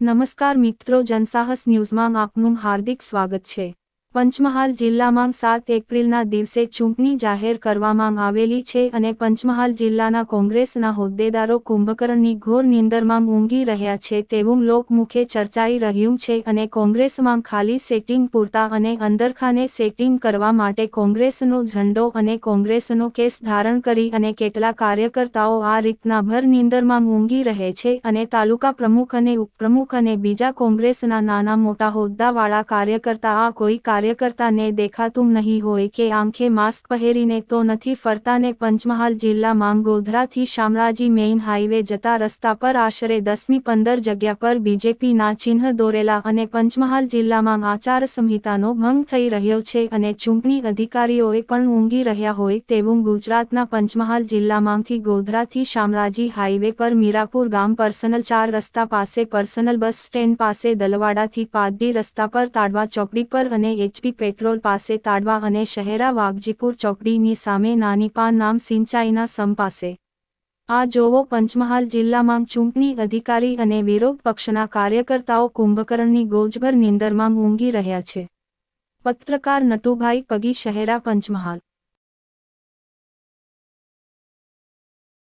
નમસ્કાર મિત્રો જનસાહસ ન્યૂઝમાં આપનું હાર્દિક સ્વાગત છે. પંચમહાલ જિલ્લામાં સાત એપ્રિલના દિવસે ચૂંટણી જાહેર કરવામાં આવેલી છે અને પંચમહાલ જિલ્લાના કોંગ્રેસના હોદ્દેદારો કુંભકર્ણની ઘોર નિંદરમાં ઊંઘી રહ્યા છે તેવું લોકમુખે ચર્ચાઈ રહ્યું છે અને કોંગ્રેસમાં ખાલી સેટિંગ પૂરતા અને અંદરખાને સેટિંગ કરવા માટે કોંગ્રેસનો ઝંડો અને કોંગ્રેસનો કેસ ધારણ કરી અને કેટલા કાર્યકર્તાઓ આ રીતના ભર નિંદરમાં ઊંઘી રહે છે અને તાલુકા પ્રમુખ અને ઉપપ્રમુખ અને બીજા કોંગ્રેસના નાના મોટા હોદ્દાવાળા કાર્યકર્તા આ કોઈ કાર્યકર્તાને દેખાતું નહીં હોય કે આંખે માસ્ક પહેરીને તો નથી ફરતાને પંચમહાલ જિલ્લામાં ગોધરાથી શામળાજી મેઇન હાઈવે જતા રસ્તા પર આશરે દસમી પંદર જગ્યા પર બીજેપીના ચિહ્ન દોરેલા અને પંચમહાલ જિલ્લામાં આચાર સંહિતાનો ભંગ થઈ રહ્યો છે અને ચૂંટણી અધિકારીઓએ પણ ઊંઘી રહ્યા હોય તેવું ગુજરાતના પંચમહાલ જિલ્લામાંથી ગોધરાથી શામળાજી હાઈવે પર મીરાપુર ગામ પર્સનલ ચાર રસ્તા પાસે પર્સનલ બસ સ્ટેન્ડ પાસે દલવાડાથી પાદડી રસ્તા પર તાડવા ચોકડી પર અને એચપી પેટ્રોલ પાસે તાડવા અને શહેરા વાઘજીપુર ચોકડીની સામે નાનીપાન નામ સિંચાઈના સમ પાસે. આ જોવો પંચમહાલ જિલ્લામાં ચૂંટણી અધિકારી અને વિરોધ પક્ષના કાર્યકર્તાઓ કુંભકર્ણની ગોજભર નિંદરમાં ઊંઘી રહ્યા છે. પત્રકાર નટુભાઈ પગી શહેરા પંચમહાલ.